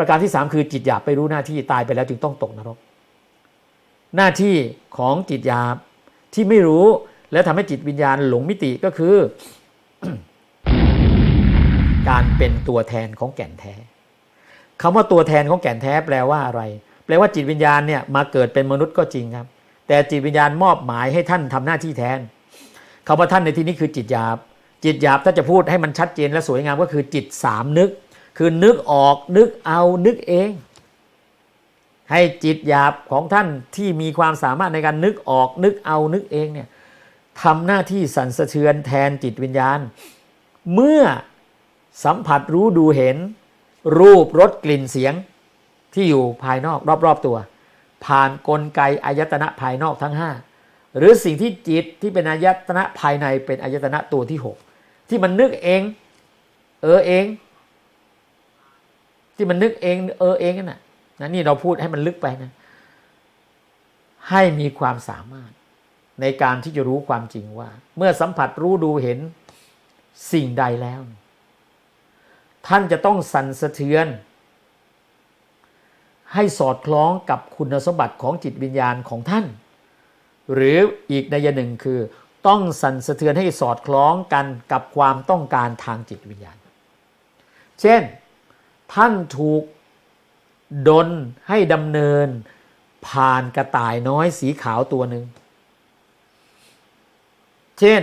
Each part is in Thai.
ประการที่สามคือจิตหยาบไปรู้หน้าที่ตายไปแล้วจึงต้องตกนรก หน้าที่ของจิตหยาบที่ไม่รู้และทำให้จิตวิญญาณหลงมิติก็คือ การเป็นตัวแทนของแก่นแท้คำว่าตัวแทนของแก่นแท้แปลว่าอะไร แปลว่าจิตวิญญาณเนี่ยมาเกิดเป็นมนุษย์ก็จริงครับ แต่จิตวิญญาณมอบหมายให้ท่านทำหน้าที่แทนคำว่าท่านในที่นี้คือจิตหยาบ จิตหยาบถ้าจะพูดให้มันชัดเจนและสวยงามก็คือจิตสามนึก คือนึกออกนึกเอานึกเอง ให้จิตหยาบของท่านที่มีความสามารถในการนึกออกนึกเอานึกเองเนี่ยทำหน้าที่สั่นสะเทือนแทนจิตวิญญาณ เมื่อสัมผัสรู้ดูเห็น รูปรสกลิ่นเสียงที่อยู่ภายนอกรอบๆตัว ผ่านนกลไกอายตนะภายนอกทั้ง 5 หรือสิ่งที่จิตที่เป็นอายตนะภายในเป็นอายตนะตัวที่ 6 ที่มันนึกเอง เออเอง ที่มันนึกเองเออเองนั่นน่ะนะนี่เราพูดให้มันลึกไปนะให้มีความสามารถในการที่จะรู้ความจริงว่า เมื่อสัมผัสรู้ดูเห็นสิ่งใดแล้ว ท่านจะต้องสั่นสะเทือน ให้สอดคล้องกับคุณสมบัติของจิตวิญญาณของท่าน หรืออีกในยหนึ่งคือ ต้องสั่นสะเทือนให้สอดคล้องกันกับความต้องการทางจิตวิญญาณ เช่น ท่านถูกดนให้ดำเนิน ผ่านกระต่ายน้อยสีขาวตัวหนึ่ง เช่น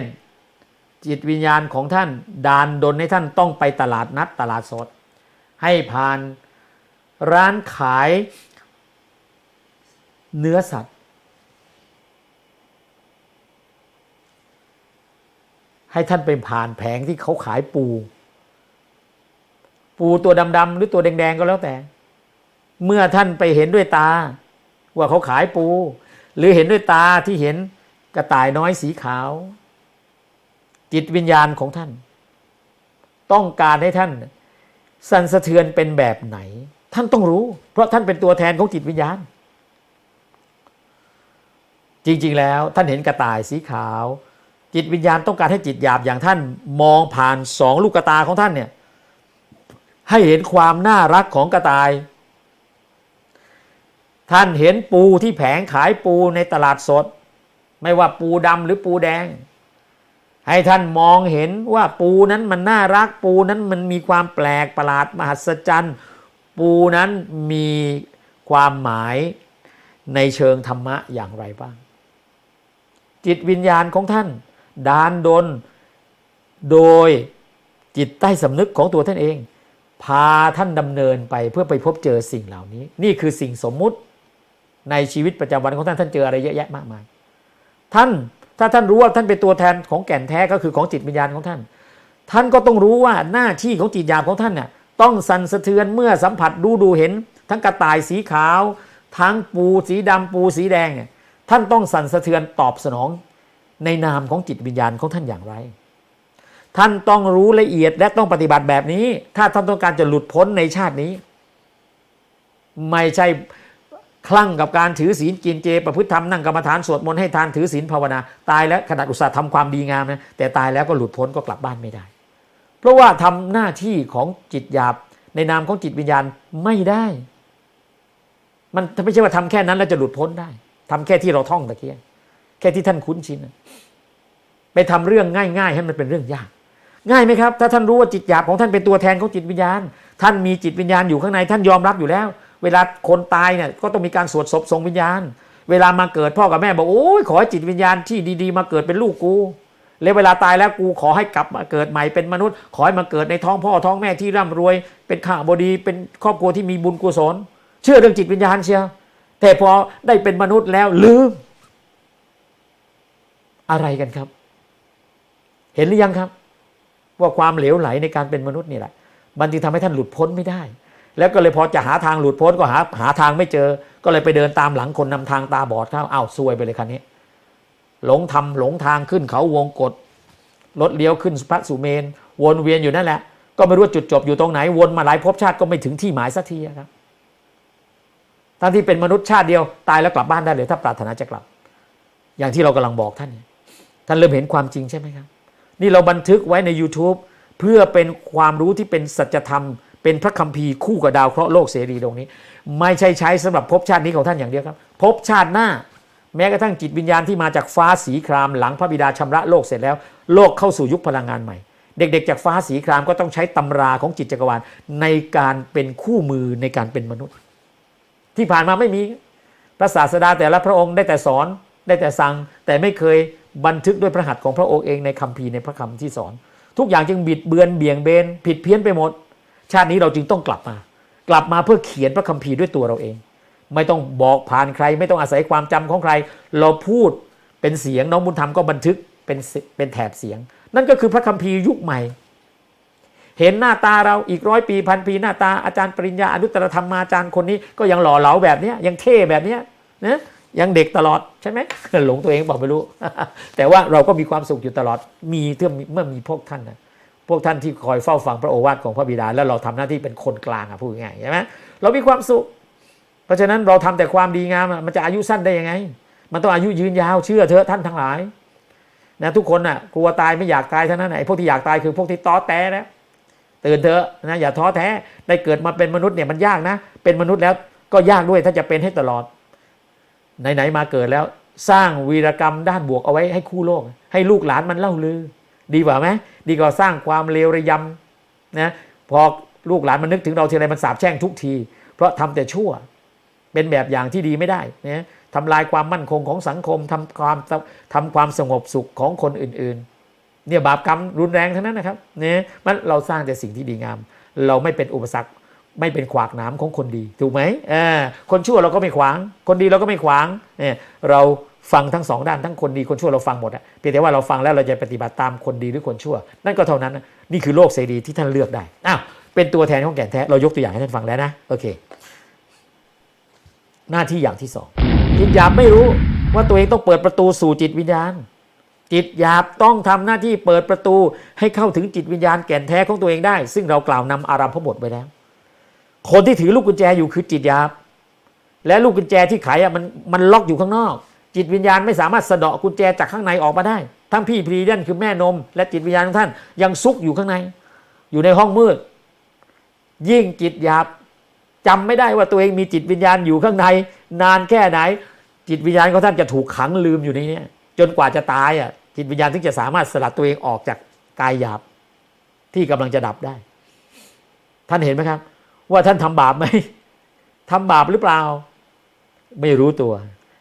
จิตวิญญาณของท่านดานดนให้ท่านต้องไปตลาดนัดตลาดสด ให้ผ่านร้านขายเนื้อสัตว์ ให้ท่านไปผ่านแผงที่เขาขายปู ปูตัวดำๆหรือตัวแดงๆก็แล้วแต่ เมื่อท่านไปเห็นด้วยตา ว่าเขาขายปู หรือเห็นด้วยตาที่เห็นกระต่ายน้อยสีขาว จิตวิญญาณของท่าน ต้องการให้ท่าน สั่นสะเทือนเป็นแบบไหน ท่านต้องรู้ เพราะท่านเป็นตัวแทนของจิตวิญญาณ จริงๆแล้วท่านเห็นกระต่ายสีขาวจิตวิญญาณต้องการให้จิตหยาบอย่างท่าน มองผ่านสองลูกกระตาของท่านเนี่ย ให้เห็นความน่ารักของกระต่าย ท่านเห็นปูที่แผงขายปูในตลาดสด ไม่ว่าปูดำหรือปูแดง ให้ท่านมองเห็นว่าปูนั้นมันน่ารักปูนั้นมันมีความแปลกประหลาดมหัศจรรย์ ปูนั้นมีความหมายในเชิงธรรมะอย่างไรบ้าง จิตวิญญาณของท่าน ดานดน โดยจิตใต้สำนึกของตัวท่านเอง พาท่านดำเนินไปเพื่อไปพบเจอสิ่งเหล่านี้ นี่คือสิ่งสมมุติในชีวิตประจำวันของท่านท่านเจออะไรเยอะแยะมากมาย ท่านถ้าท่านรู้ว่าท่านเป็นตัวแทนของแก่นแท้ก็คือของจิตวิญญาณของท่าน ท่านก็ต้องรู้ว่าหน้าที่ของจิตญาณของท่านเนี่ยต้องสั่นสะเทือนเมื่อสัมผัสดูดูเห็น ทั้งกระต่ายสีขาว ทั้งปูสีดำปูสีแดงเนี่ยท่านต้องสั่นสะเทือนตอบสนองในนามของจิตวิญญาณของท่านอย่างไร ท่านต้องรู้ละเอียดและต้องปฏิบัติแบบนี้ ถ้าท่านต้องการจะหลุดพ้นในชาตินี้ ไม่ใช่คลั่งกับการถือศีลกินเจ ประพฤติธรรมนั่งกรรมฐานสวดมนต์ให้ทานถือศีลภาวนา ตายแล้วขนาดอุตส่าห์ทำความดีงามนะแต่ตายแล้วก็หลุดพ้นก็กลับบ้านไม่ได้ เพราะว่าทำหน้าที่ของจิตหยาบ ในนามของจิตวิญญาณไม่ได้ มันไม่ใช่ว่าทำแค่นั้นแล้วจะหลุดพ้นได้ทำแค่ที่เราท่องตะเกียแค่ที่ท่านคุ้นชินไปทำเรื่องง่าย ๆ ให้มันเป็นเรื่องยาก ง่ายไหมครับ ถ้าท่านรู้ว่าจิตหยาบของท่านเป็นตัวแทนของจิตวิญญาณ ท่านมีจิตวิญญาณอยู่ข้างในท่านยอมรับอยู่แล้ว เวลาคนตายเนี่ยก็ต้องมีการสวดศพทรงวิญญาณ เวลามาเกิดพ่อกับแม่บอกโอ้ยขอให้จิตวิญญาณที่ดีๆ มาเกิดเป็นลูกกูแล้วเวลาตายแล้วกูขอให้กลับมาเกิดใหม่เป็นมนุษย์ ขอให้มาเกิดในท้องพ่อท้องแม่ที่ร่ำรวย เป็นข้าบดีเป็นครอบครัวที่มีบุญกุศลเชื่อเรื่องจิตวิญญาณเชียวแต่พอได้เป็นมนุษย์แล้วลืม อะไรกันครับ เห็นหรือยังครับ ว่าความเหลวไหลในการเป็นมนุษย์นี่แหละ มันจึงทำให้ท่านหลุดพ้นไม่ได้ แล้วก็เลยพอจะหาทางหลุดพ้นก็หาหาทางไม่เจอ ก็เลยไปเดินตามหลังคนนำทางตาบอดเข้าอ้าวซวยไปเลยคันนี้ หลงทำหลงทางขึ้นเขาวงกฏรถเลี้ยวขึ้นพระสุเมน วนเวียนอยู่นั่นแหละ ก็ไม่รู้จุดจบอยู่ตรงไหน วนมาหลายภพชาติก็ไม่ถึงที่หมายสักทีครับทั้งที่เป็นมนุษย์ชาติเดียวตายแล้วกลับบ้านได้เลยถ้าปรารถนาจะกลับ อย่างที่เรากำลังบอกท่าน ท่านเริ่มเห็นความจริงใช่ไหมครับ นี่เราบันทึกไว้ใน YouTube เพื่อเป็นความรู้ที่เป็นสัจธรรม เป็นพระคัมภีร์คู่กับดาวเคราะห์โลกเสรีตรงนี้ ไม่ใช่ใช้สำหรับภพชาตินี้ของท่านอย่างเดียวครับภพชาติหน้า แม้กระทั่งจิตวิญญาณที่มาจากฟ้าสีครามหลังพระบิดาชำระโลกเสร็จแล้ว โลกเข้าสู่ยุคพลังงานใหม่ เด็กๆ จากฟ้าสีครามก็ต้องใช้ตำราของจิตจักรวาลในการเป็นคู่มือในการเป็นมนุษย์ ที่ผ่านมาไม่มีพระศาสดาแต่ละพระองค์ได้แต่สอนได้แต่สั่งแต่ไม่เคย บันทึกด้วยพระหัตถ์ของพระองค์เองในคัมภีในพระคำที่สอน ทุกอย่างจึงบิดเบือนเบี่ยงเบนผิดเพี้ยนไปหมด ชาตินี้เราจึงต้องกลับมา กลับมาเพื่อเขียนพระคัมภีร์ด้วยตัวเราเอง ไม่ต้องบอกผ่านใคร ไม่ต้องอาศัยความจำของใคร เราพูดเป็นเสียงน้องบุญธรรมก็บันทึกเป็นเป็นแถบเสียง นั่นก็คือพระคัมภีร์ยุคใหม่ เห็นหน้าตาเราอีกร้อยปีพันปีหน้าตาอาจารย์ปริญญาอนุตตรธรรมาจารย์คนนี้ก็ยังหล่อเหลาแบบนี้ยังเท่แบบนี้นะ ยังเด็กตลอดใช่ไหมหลงตัวเองบอกไม่รู้ แต่ว่าเราก็มีความสุขอยู่ตลอด มีเมื่อเมื่อมีพวกท่านนะพวกท่านที่คอยเฝ้าฟังพระโอวาทของพระบิดา แล้วเราทำหน้าที่เป็นคนกลางอะพูดง่ายใช่ไหมเรามีความสุข เพราะฉะนั้นเราทำแต่ความดีงามมันจะอายุสั้นได้ยังไง มันต้องอายุยืนยาวเชื่อเถอะท่านทั้งหลายนะทุกคนน่ะกลัวตายไม่อยากตายเท่านั้นไอ้พวกที่อยากตายคือพวกที่ต้อแต้แล้วตื่นเถอะนะอย่าท้อแท้ได้เกิดมาเป็นมนุษย์เนี่ยมันยากนะ เป็นมนุษย์แล้วก็ยากด้วยถ้าจะเป็นให้ตลอด ไหนๆมาเกิดแล้ว สร้างวีรกรรมด้านบวกเอาไว้ให้คู่โลก ให้ลูกหลานมันเล่าลือ ดีกว่าไหมดีกว่าสร้างความเลวระยำนะพอลูกหลานมันนึกถึงเราทีไรมันสาบแช่งทุกที เพราะทำแต่ชั่ว เป็นแบบอย่างที่ดีไม่ได้นะทำลายความมั่นคงของสังคมทำความทำความสงบสุขของคนอื่นๆ เนี่ยบาปกรรมรุนแรงทั้งนั้นนะครับเนี่ยมันเราสร้างแต่สิ่งที่ดีงาม เราไม่เป็นอุปสรรค ไม่เป็นขวากหนามของคนดี ถูกไหมคนชั่วเราก็ไม่ขวาง คนดีเราก็ไม่ขวางเราฟังทั้งสองด้านทั้งคนดีคนชั่วเราฟังหมดอะเพียงแต่ว่าเราฟังแล้วเราจะปฏิบัติตามคนดีหรือคนชั่ว นั่นก็เท่านั้น นี่คือโลกเสรีที่ท่านเลือกได้อ้าวเป็นตัวแทนของแก่นแท้เรายกตัวอย่างให้ท่านฟังแล้วนะโอเค หน้าที่อย่างที่สองจิตหยาบไม่รู้ว่าตัวเองต้องเปิดประตูสู่จิตวิญญาณ จิตหยาบต้องทำหน้าที่เปิดประตูให้เข้าถึงจิตวิญญาณแก่นแท้ของตัวเองได้ ซึ่งเรากล่าวนำอารัมพบทไปแล้ว คนที่ถือลูกกุญแจอยู่คือจิตหยาบและลูกกุญแจที่ไขอะมันมันล็อกอยู่ข้างนอก จิตวิญญาณไม่สามารถสะเดาะกุญแจจากข้างในออกมาได้ ทั้งพี่พรีเดนคือแม่นม และจิตวิญญาณของท่านยังซุกอยู่ข้างใน อยู่ในห้องมืด ยิ่งจิตหยาบจำไม่ได้ว่าตัวเองมีจิตวิญญาณอยู่ข้างใน นานแค่ไหน จิตวิญญาณของท่านจะถูกขังลืมอยู่ในนี้จนกว่าจะตายอะจิตวิญญาณถึงจะสามารถสลัดตัวเองออกจากกายหยาบที่กำลังจะดับได้ ท่านเห็นไหมครับ ว่าท่านทำบาปไหมทำบาปหรือเปล่า ไม่รู้ตัว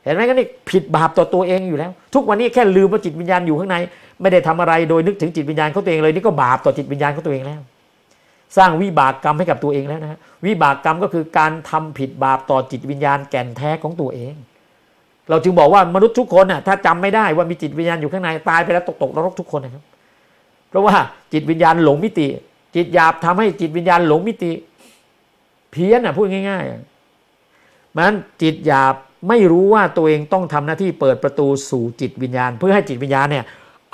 เห็นไหมก็นี่ผิดบาปต่อตัวเองอยู่แล้ว ทุกวันนี้แค่ลืมว่าจิตวิญญาณอยู่ข้างใน ไม่ได้ทำอะไรโดยนึกถึงจิตวิญญาณเของตัวเองเลยนี่ก็บาปต่อจิตวิญญาณเของตัวเองแล้ว สร้างวิบากกรรมให้กับตัวเองแล้วนะวิบากกรรมก็คือการทำผิดบาปต่อจิตวิญญาณแก่นแท้ของตัวเอง เราจึงบอกว่ามนุษย์ทุกคนน่ะถ้าจำไม่ได้ว่ามีจิตวิญญาณอยู่ข้างในตายไปแล้วตกตกนรกทุกคนนะครับ เพราะว่าจิตวิญญาณหลงมิติ จิตหยาบทำให้จิตวิญญาณหลงมิติ พี้ยนอะพูดง่ายๆมันจิตหยาบไม่รู้ว่าตัวเองต้องทำหน้าที่เปิดประตูสู่จิตวิญญาณ เพื่อให้จิตวิญญาณเนี่ย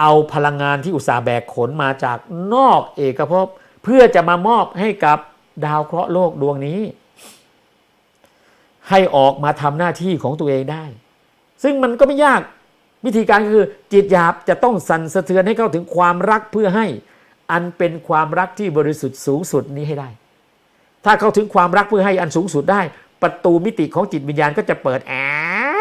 เอาพลังงานที่อุตสาห์แบกขนมาจากนอกเอกภพเพื่อจะมามอบให้กับดาวเคราะห์โลกดวงนี้ ให้ออกมาทำหน้าที่ของตัวเองได้ ซึ่งมันก็ไม่ยากวิธีการคือ จิตหยาบจะต้องสั่นสะเทือนให้เข้าถึงความรักเพื่อให้อันเป็นความรักที่บริสุทธิ์สูงสุดนี้ให้ได้ ถ้าเข้าถึงความรักเพื่อให้อันสูงสุดได้ ประตูมิติของจิตวิญญาณก็จะเปิดแอ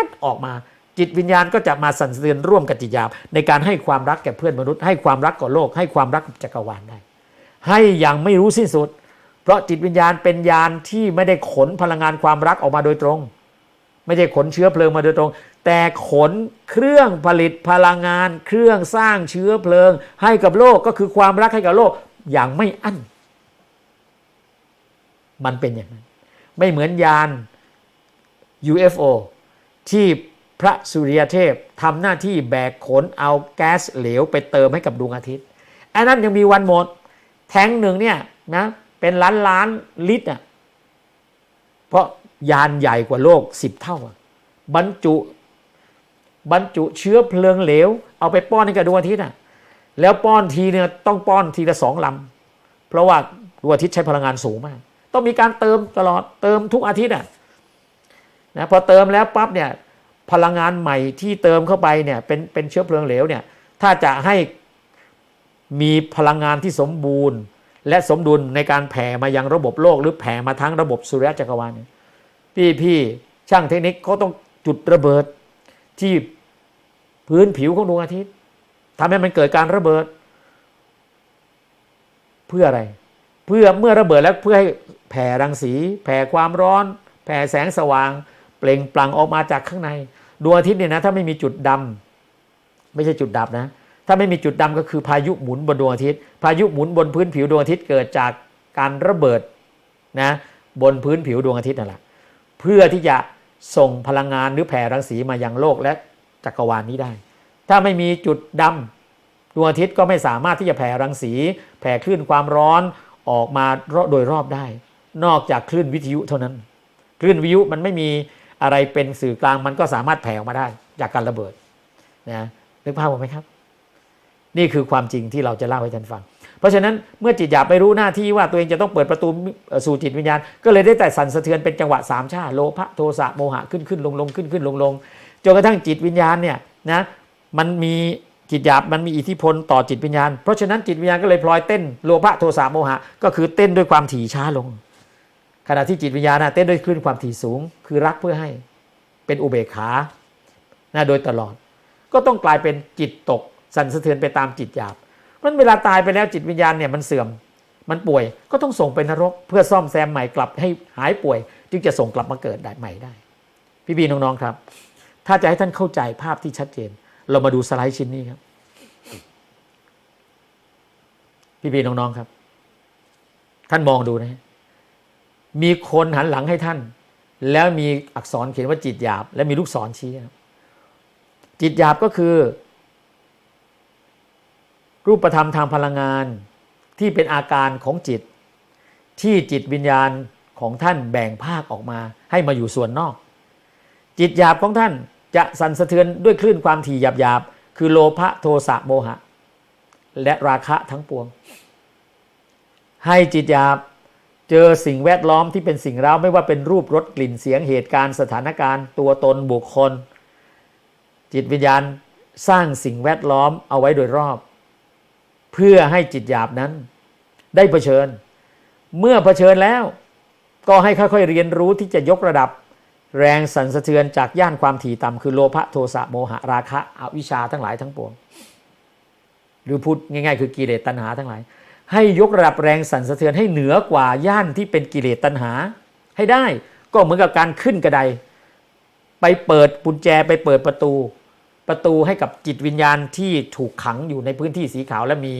ดออกมา จิตวิญญาณก็จะมาสั่นสะเทือนร่วมกับจิตยาบในการให้ความรักแก่เพื่อนมนุษย์ ให้ความรักกับโลก ให้ความรักกับจักรวาลได้ ให้อย่างไม่รู้สิ้นสุด เพราะจิตวิญญาณเป็นญาณที่ไม่ได้ขนพลังงานความรักออกมาโดยตรง ไม่ได้ขนเชื้อเพลิงมาโดยตรง แต่ขนเครื่องผลิตพลังงาน เครื่องสร้างเชื้อเพลิง ให้กับโลกก็คือความรักให้กับโลกอย่างไม่อั้น มันเป็นอย่างนั้น ไม่เหมือนยาน UFO ที่พระสุริยเทพทำหน้าที่แบกขนเอาแก๊สเหลวไปเติมให้กับดวงอาทิตย์อันนั้นยังมีวันหมด แทงหนึ่งเนี่ยนะเป็นล้านล้านลิตรอะเพราะยานใหญ่กว่าโลกสิบเท่า บรรจุ บรรจุเชื้อเพลิงเหลว เอาไปป้อนให้กับดวงอาทิตย์อะแล้วป้อนทีเนี่ยต้องป้อนทีละสองลำเพราะว่าดวงอาทิตย์ใช้พลังงานสูงมาก ต้องมีการเติมตลอดเติมทุกอาทิตย์อะนะพอเติมแล้วปั๊บเนี่ยพลังงานใหม่ที่เติมเข้าไปเนี่ยเป็นเป็นเชื้อเพลิงเหลวเนี่ยถ้าจะให้มีพลังงานที่สมบูรณ์ และสมดุลในการแผ่มายังระบบโลก หรือแผ่มาทั้งระบบสุริยะจักรวาลพี่พี่ช่างเทคนิคเขาต้องจุดระเบิดที่พื้นผิวของดวงอาทิตย์ทำให้มันเกิดการระเบิด เพื่ออะไร เพื่อเมื่อระเบิดแล้วเพื่อให้ แผ่รังสี แผ่ความร้อน แผ่แสงสว่าง เปล่งปลั่งออกมาจากข้างในดวงอาทิตย์เนี่ยนะถ้าไม่มีจุดดำไม่ใช่จุดดับนะ ถ้าไม่มีจุดดำก็คือพายุหมุนบนดวงอาทิตย์ พายุหมุนบนพื้นผิวดวงอาทิตย์เกิดจากการระเบิดนะบนพื้นผิวดวงอาทิตย์นั่นแหละเพื่อที่จะส่งพลังงานหรือแผ่รังสีมายังโลกและจักรวาลนี้ได้ ถ้าไม่มีจุดดำดวงอาทิตย์ก็ไม่สามารถที่จะแผ่รังสี แผ่คลื่นความร้อนออกมาโดยรอบได้ นอกจากคลื่นวิทยุเท่านั้น คลื่นวิทยุมันไม่มีอะไรเป็นสื่อกลางมันก็สามารถแผ่ออกมาได้ จากการระเบิดนะนึกภาพออกไหมครับ นี่คือความจริงที่เราจะเล่าให้ท่านฟัง เพราะฉะนั้นเมื่อจิตหยาบไปรู้หน้าที่ว่าตัวเองจะต้องเปิดประตูสู่จิตวิญญาณ ก็เลยได้แต่สั่นสะเทือนเป็นจังหวะสามชาโลภะโทสะโมหะขึ้นขึ้นลงลงขึ้นขึ้นลงลงจนกระทั่งจิตวิญญาณเนี่ยนะมันมีจิตหยาบมันมีอิทธิพลต่อจิตวิญญาณ เพราะฉะนั้นจิตวิญญาณก็เลยพลอยเต้นโลภะโทสะโมหะ ก็คือเต้นด้วยความถี่ช้าลง ขณะที่จิตวิญญาณเต้นด้วยคลื่นความถี่สูง คือรักเพื่อให้เป็นอุเบกขานะโดยตลอด ก็ต้องกลายเป็นจิตตก สั่นสะเทือนไปตามจิตหยาบมันเวลาตายไปแล้วจิตวิญญาณเนี่ยมันเสื่อม มันป่วยก็ต้องส่งไปนรก เพื่อซ่อมแซมใหม่กลับให้หายป่วย จึงจะส่งกลับมาเกิดได้ใหม่ได้ พี่บีน้องๆครับ ถ้าจะให้ท่านเข้าใจภาพที่ชัดเจน เรามาดูสไลด์ชิ้นนี้ครับ พี่บีน้องๆครับ ท่านมองดูนะ มีคนหันหลังให้ท่าน แล้วมีอักษรเขียนว่าจิตหยาบ และมีลูกศรชี้ครับจิตหยาบก็คือ รูปธรรมทางพลังงานที่เป็นอาการของจิต ที่จิตวิญญาณของท่านแบ่งภาคออกมา ให้มาอยู่ส่วนนอก จิตหยาบของท่านจะสั่นสะเทือนด้วยคลื่นความถี่หยาบๆคือโลภะโทสะโมหะ และราคะทั้งปวง ให้จิตหยาบ เจอสิ่งแวดล้อมที่เป็นสิ่งเร้าไม่ว่าเป็นรูปรสกลิ่นเสียงเหตุการณ์สถานการณ์ ตัวตนบุคคล จิตวิญญาณสร้างสิ่งแวดล้อมเอาไว้โดยรอบ เพื่อให้จิตหยาบนั้น ได้เผชิญ เมื่อเผชิญแล้ว ก็ให้ค่อยๆเรียนรู้ที่จะยกระดับ แรงสั่นสะเทือนจากย่านความถี่ต่ำคือโลภะโทสะโมหะราคะอวิชชาทั้งหลายทั้งปวงหรือพูดง่าย ๆ คือกิเลสตัณหาทั้งหลาย ให้ยกระดับแรงสั่นสะเทือนให้เหนือกว่าย่านที่เป็นกิเลสตัณหา ให้ได้ก็เหมือนกับการขึ้นกระได ไปเปิดปุญแจไปเปิดประตู ประตูให้กับจิตวิญญาณที่ถูกขังอยู่ในพื้นที่สีขาวและมี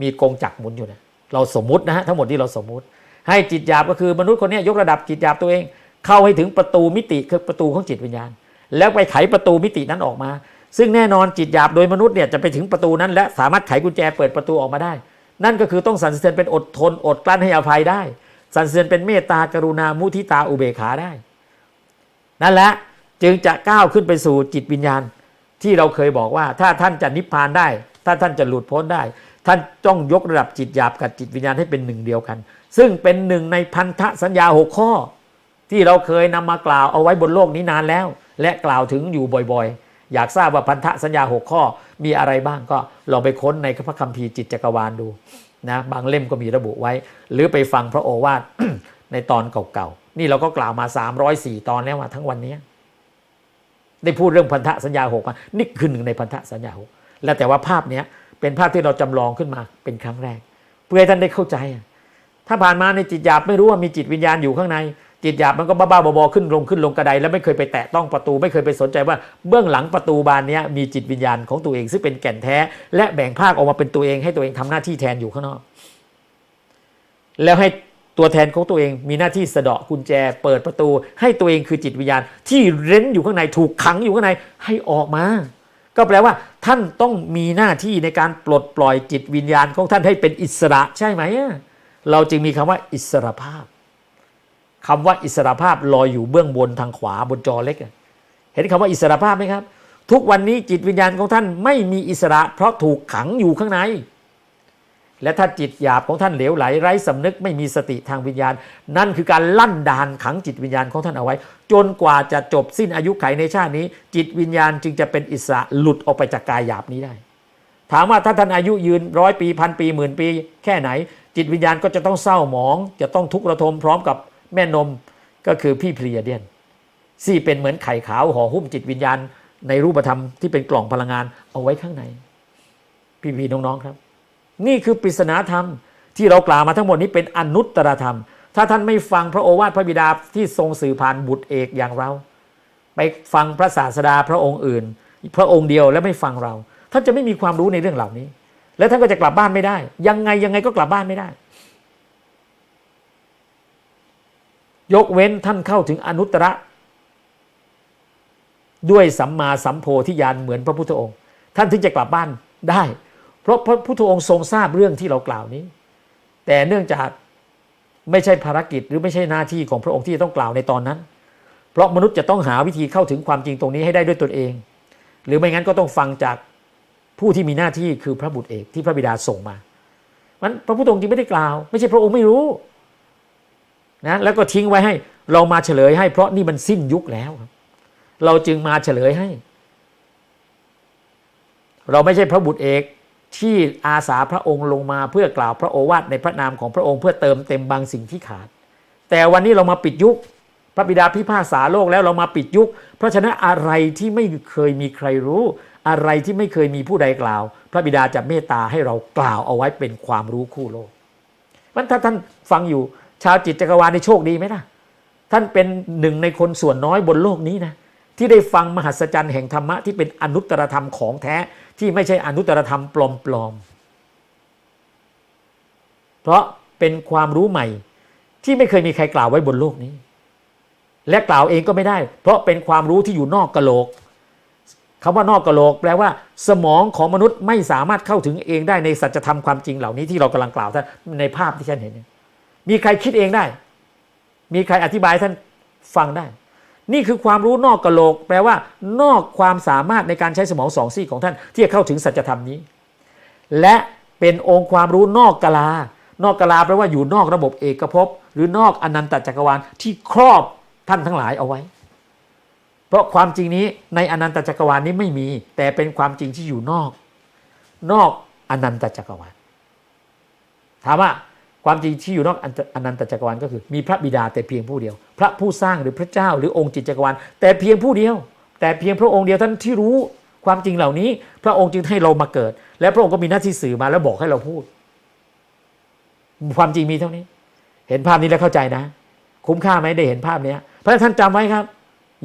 มีกงจักหมุนอยู่นะเราสมมุตินะฮะทั้งหมดที่เราสมมุติ ให้จิตหยาบก็คือมนุษย์คนนี้ยกระดับจิตหยาบตัวเอง เข้าให้ถึงประตูมิติคือประตูของจิตวิญญาณ แล้วไปไขประตูมิตินั้นออกมา ซึ่งแน่นอนจิตหยาบโดยมนุษย์เนี่ยจะไปถึงประตูนั้น และสามารถไขกุญแจเปิดประตูออกมาได้ นั่นก็คือต้องสันสะเทือนเป็นอดทนอดกลั้นให้อภัยได้ สันสะเทือนเป็นเมตตากรุณามุทิตาอุเบกขาได้ นั่นแหละจึงจะก้าวขึ้นไปสู่จิตวิญญาณ ที่เราเคยบอกว่า ถ้าท่านจะนิพพานได้ ถ้าท่านจะหลุดพ้นได้ ท่านต้องยกระดับจิตหยาบกับจิตวิญญาณให้เป็นหนึ่งเดียวกัน ซึ่งเป็นหนึ่งในพันธสัญญาหกข้อ ที่เราเคยนำมากล่าวเอาไว้บนโลกนี้นานแล้ว และกล่าวถึงอยู่บ่อยๆ อยากทราบว่าพันธสัญญาหกข้อมีอะไรบ้างก็ลองไปค้นในพระคัมภีร์จิตจักรวาลดูนะบางเล่มก็มีระบุไว้ หรือไปฟังพระโอวาทในตอนเก่าๆ นี่เราก็กล่าวมา 304 ตอนแล้วมาทั้งวันนี้ ได้พูดเรื่องพันธสัญญาหกนี่คือหนึ่งในพันธสัญญาหกแล้วแต่ว่าภาพเนี้ยเป็นภาพที่เราจำลองขึ้นมาเป็นครั้งแรก เพื่อให้ท่านได้เข้าใจ ถ้าผ่านมาในจิตหยาบไม่รู้ว่ามีจิตวิญญาณอยู่ข้างใน จิตหยาบมันก็บ้าๆบอๆขึ้นลงขึ้นลงกระไดแล้วไม่เคยไปแตะต้องประตู ไม่เคยไปสนใจว่าเบื้องหลังประตูบานนี้มีจิตวิญญาณของตัวเองซึ่งเป็นแก่นแท้ และแบ่งภาคออกมาเป็นตัวเองให้ตัวเองทำหน้าที่แทนอยู่ข้างนอก แล้วให้ตัวแทนของตัวเองมีหน้าที่สะเดาะกุญแจ เปิดประตู ให้ตัวเองคือจิตวิญญาณ ที่เร้นอยู่ข้างในถูกขังอยู่ข้างในให้ออกมา ก็แปลว่า ท่านต้องมีหน้าที่ในการปลดปล่อยจิตวิญญาณของท่านให้เป็นอิสระใช่ไหมเราจึงมีคำว่าอิสระภาพ คำว่าอิสระภาพลอยอยู่เบื้องบนทางขวาบนจอเล็ก เห็นคำว่าอิสระภาพไหมครับ ทุกวันนี้จิตวิญญาณของท่านไม่มีอิสระ เพราะถูกขังอยู่ข้างใน และถ้าจิตหยาบของท่านเหลวไหลไร้สำนึกไม่มีสติทางวิญญาณ นั่นคือการลั่นดานขังจิตวิญญาณของท่านเอาไว้ จนกว่าจะจบสิ้นอายุไขในชาตินี้ จิตวิญญาณจึงจะเป็นอิสระหลุดออกไปจากกายหยาบนี้ได้ ถามว่าถ้าท่านอายุยืนร้อยปีพันปีหมื่นปี แค่ไหน จิตวิญญาณก็จะต้องเศร้าหมอง จะต้องทุกข์ระทมพร้อมกับ แม่นมก็คือพี่เพลียเดียนซี่เป็นเหมือนไข่ขาวห่อหุ้มจิตวิญญาณ ในรูปธรรมที่เป็นกล่องพลังงานเอาไว้ข้างใน พี่พี่น้องๆครับ นี่คือปริศนาธรรมที่เรากล่าวมาทั้งหมดนี้เป็นอนุตตรธรรม ถ้าท่านไม่ฟังพระโอวาทพระบิดาที่ทรงสื่อผ่านบุตรเอกอย่างเรา ไปฟังพระศาสดาพระองค์อื่น พระองค์เดียวแล้วไม่ฟังเราท่านจะไม่มีความรู้ในเรื่องเหล่านี้ แล้วท่านก็จะกลับบ้านไม่ได้ ยังไงยังไงก็กลับบ้านไม่ได้ ยกเว้นท่านเข้าถึงอนุตตรด้วยสัมมาสัมโพธิญาณเหมือนพระพุทธองค์ ท่านถึงจะกลับบ้านได้ เพราะพระพุทธองค์ทรงทราบเรื่องที่เรากล่าวนี้ แต่เนื่องจากไม่ใช่ภารกิจหรือไม่ใช่หน้าที่ของพระองค์ที่จะต้องกล่าวในตอนนั้น เพราะมนุษย์จะต้องหาวิธีเข้าถึงความจริงตรงนี้ให้ได้ด้วยตนเอง หรือไม่งั้นก็ต้องฟังจากผู้ที่มีหน้าที่คือพระบุตรเอกที่พระบิดาส่งมามันพระพุทธองค์จริงไม่ได้กล่าว ไม่ใช่พระองค์ไม่รู้ นะแล้วก็ทิ้งไว้ให้ เรามาเฉลยให้ เพราะนี่มันสิ้นยุคแล้วครับ เราจึงมาเฉลยให้ เราไม่ใช่พระบุตรเอกที่อาสาพระองค์ลงมาเพื่อกล่าวพระโอวาทในพระนามของพระองค์เพื่อเติมเต็มบางสิ่งที่ขาด แต่วันนี้เรามาปิดยุค พระบิดาพิพากษาโลกแล้วเรามาปิดยุค เพราะฉะนั้นอะไรที่ไม่เคยมีใครรู้ อะไรที่ไม่เคยมีผู้ใดกล่าว พระบิดาจะเมตตาให้เรากล่าวเอาไว้เป็นความรู้คู่โลกมันถ้าท่านฟังอยู่ ชาวจิตจักรวาลในโชคดีไหมนะท่านเป็นหนึ่งในคนส่วนน้อยบนโลกนี้นะที่ได้ฟังมหัศจรรย์แห่งธรรมะที่เป็นอนุตตรธรรมของแท้ที่ไม่ใช่อนุตตรธรรมปลอมๆ เพราะเป็นความรู้ใหม่ที่ไม่เคยมีใครกล่าวไว้บนโลกนี้ และกล่าวเองก็ไม่ได้ เพราะเป็นความรู้ที่อยู่นอกกะโหลกคำว่านอกกะโหลก แปลว่า สมองของมนุษย์ไม่สามารถเข้าถึงเองได้ในสัจธรรมความจริงเหล่านี้ที่เรากำลังกล่าวท่านในภาพที่ท่านเห็น มีใครคิดเองได้ มีใครอธิบายท่านฟังได้ นี่คือความรู้นอกกะโหลก แปลว่า นอกความสามารถในการใช้สมองสองซี่ของท่าน ที่จะเข้าถึงสัจธรรมนี้ และเป็นองค์ความรู้นอกกะลา นอกกะลาแปลว่าอยู่นอกระบบเอกภพหรือนอกอนันตจักรวาลที่ครอบท่านทั้งหลายเอาไว้ เพราะความจริงนี้ในอนันตจักรวาลนี้ไม่มี แต่เป็นความจริงที่อยู่นอก นอกอนันตจักรวาลถามว่า ความจริงที่อยู่นอกอนันตจักรวาลก็คือ มีพระบิดาแต่เพียงผู้เดียว พระผู้สร้างหรือพระเจ้าหรือองค์จิตจักรวาลแต่เพียงผู้เดียว แต่เพียงพระองค์เดียวท่านที่รู้ความจริงเหล่านี้ พระองค์จึงให้เรามาเกิด และพระองค์ก็มีหน้าที่สื่อมาแล้วบอกให้เราพูด ความจริงมีเท่านี้ เห็นภาพนี้แล้วเข้าใจนะ คุ้มค่าไหมได้เห็นภาพนี้เพราะท่านจำไว้ครับ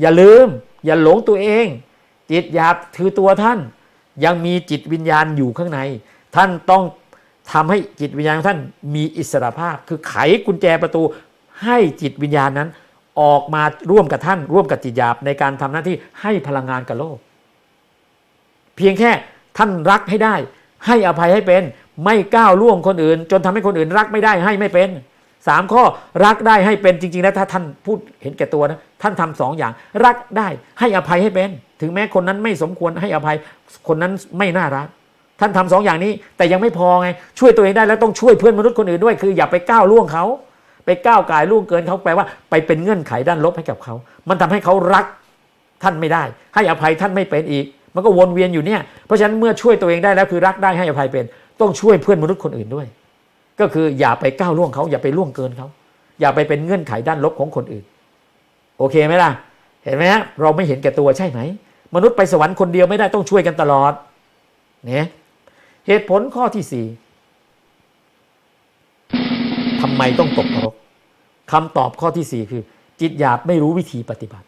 อย่าลืม อย่าหลงตัวเอง จิตหยาบคือตัวท่าน ยังมีจิตวิญญาณอยู่ข้างใน ท่านต้อง ทำให้จิตวิญญาณท่านมีอิสระภาพ คือไขกุญแจประตูให้จิตวิญญาณนั้น ออกมาร่วมกับท่าน ร่วมกับจิตหยาบในการทำหน้าที่ให้พลังงานกับโลก เพียงแค่ท่านรักให้ได้ ให้อภัยให้เป็น ไม่ก้าวล่วงคนอื่น จนทำให้คนอื่นรักไม่ได้ให้ไม่เป็นสามข้อรักได้ให้เป็นจริงๆแล้วถ้าท่านพูดเห็นแก่ตัวนะท่านทำสองอย่าง รักได้ให้อภัยให้เป็น ถึงแม้คนนั้นไม่สมควรให้อภัยคนนั้นไม่น่ารัก ท่านทำสองอย่างนี้ แต่ยังไม่พอไง ช่วยตัวเองได้แล้วต้องช่วยเพื่อนมนุษย์คนอื่นด้วย คืออย่าไปก้าวล่วงเขา ไปก้าวกายล่วงเกินเขาแปลว่า ไปเป็นเงื่อนไขด้านลบให้กับเขา มันทำให้เขารักท่านไม่ได้ ให้อภัยท่านไม่เป็นอีก มันก็วนเวียนอยู่เนี่ย เพราะฉะนั้นเมื่อช่วยตัวเองได้แล้วคือรักได้ให้อภัยเป็น ต้องช่วยเพื่อนมนุษย์คนอื่นด้วย ก็คืออย่าไปก้าวล่วงเขา อย่าไปล่วงเกินเขา อย่าไปเป็นเงื่อนไขด้านลบของคนอื่น โอเคไหมล่ะ เห็นไหมฮะเราไม่เห็นแก่ตัวใช่ไหม มนุษย์ไปสวรรค์คนเดียวไม่ได้ต้องช่วยกันตลอดเนี่ย เหตุผลข้อที่สี่ทำไมต้องตกนรกคำตอบข้อที่สี่คือ จิตหยาบไม่รู้วิธีปฏิบัติ